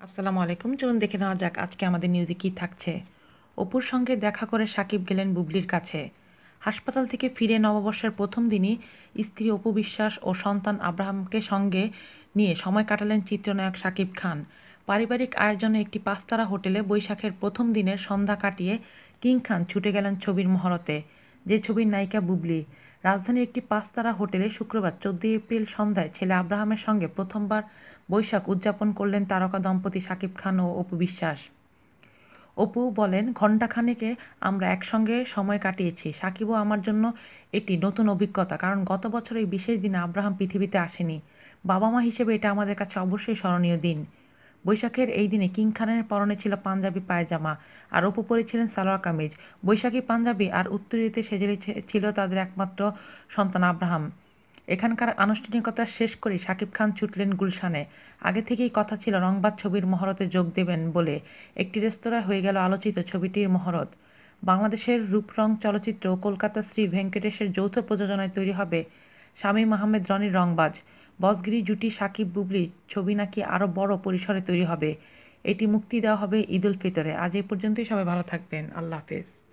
আসসালামু আলাইকুম। চলুন দেখে নেওয়া যাক আজকে আমাদের নিউজে কী থাকছে। অপুর সঙ্গে দেখা করে সাকিব গেলেন বুবলির কাছে। হাসপাতাল থেকে ফিরে নববর্ষের প্রথম দিনই স্ত্রী অপু বিশ্বাস ও সন্তান আব্রাহামকে সঙ্গে নিয়ে সময় কাটালেন চিত্রনায়ক সাকিব খান। পারিবারিক আয়োজনে একটি পাঁচতারা হোটেলে বৈশাখের প্রথম দিনের সন্ধ্যা কাটিয়ে কিং খান ছুটে গেলেন ছবির মহরতে। যে ছবির নায়িকা বুবলি। রাজধানীর একটি পাঁচতারা হোটেলে শুক্রবার চোদ্দই এপ্রিল সন্ধ্যায় ছেলে আব্রাহামের সঙ্গে প্রথমবার বৈশাখ উদযাপন করলেন তারকা দম্পতি শাকিব খান ও অপু বিশ্বাস। অপু বলেন, ঘণ্টাখানেকে আমরা একসঙ্গে সময় কাটিয়েছি। সাকিবও আমার জন্য একটি নতুন অভিজ্ঞতা, কারণ গত বছর এই বিশেষ দিনে আব্রাহাম পৃথিবীতে আসেনি। বাবা মা হিসেবে এটা আমাদের কাছে অবশ্যই স্মরণীয় দিন। বৈশাখের এই দিনে কিং খানের পরনে ছিল পাঞ্জাবি, পায়জামা আর অপু পরেছিলেন সালোয়ার কামিজ। বৈশাখী পাঞ্জাবি আর উত্তরীতে সেজে ছিল তাদের একমাত্র সন্তান আব্রাহাম। এখানকার আনুষ্ঠানিকতা শেষ করে শাকিব খান ছুটলেন গুলশানে। আগে থেকেই কথা ছিল, রংবাদ ছবির মহরতে যোগ দেবেন বলে। একটি রেস্তোরাঁ হয়ে গেল আলোচিত ছবিটির মহরত। বাংলাদেশের রূপরং চলচ্চিত্র কলকাতা শ্রী ভেঙ্কটেশের যৌথ প্রযোজনায় তৈরি হবে শামীম আহমেদ রনির রংবাজ। বসগিরি জুটি সাকিব বুবলির ছবি নাকি আরও বড় পরিসরে তৈরি হবে? এটি মুক্তি দেওয়া হবে ঈদুল ফিতরে। আজ এই পর্যন্তই। সবাই ভালো থাকবেন। আল্লাহ হাফেজ।